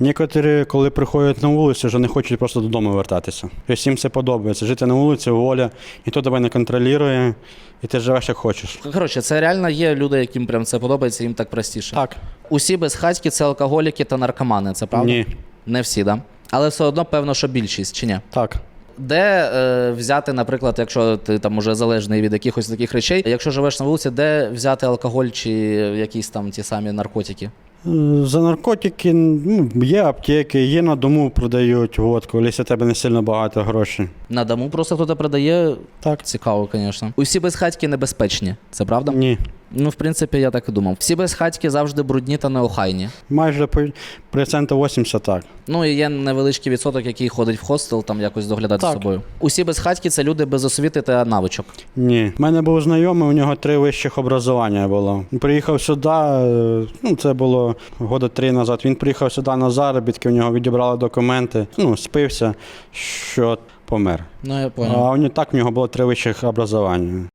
Некоторі, коли приходять на вулицю, вже не хочуть просто додому вертатися. Тобто їм це подобається. Жити на вулиці, воля, ніхто тебе не контролює, і ти живеш як хочеш. Коротше, це реально є люди, яким прям це подобається, їм так простіше. Так. Усі безхатьки це алкоголіки та наркомани, це правда? Ні. Не всі, да? Але все одно, певно, що більшість, чи ні? Так. Де е, взяти, наприклад, якщо ти там уже залежний від якихось таких речей, якщо живеш на вулиці, де взяти алкоголь чи якісь там ті самі наркотики? Е, За наркотики ну, є аптеки, є на дому продають водку, якщо тебе не сильно багато грошей. На дому просто хтось продає. Так. Цікаво, звісно. Усі безхатьки небезпечні, це правда? Ні. Ну, в принципі, я так і думав. Всі безхатьки завжди брудні та неохайні. Майже по- процентів 80 так. Ну і є невеличкий відсоток, який ходить в хостел, там якось доглядати за Так. собою. Усі безхатьки це люди без освіти та навичок. Ні. У мене був знайомий, у нього три вищих образування було. Він приїхав сюди, е, ну це було года три назад. Він приїхав сюди на заробітки, у нього відібрали документи, ну, спився, що помер. Ну, я А понял. у нього так в нього було три вищих образування.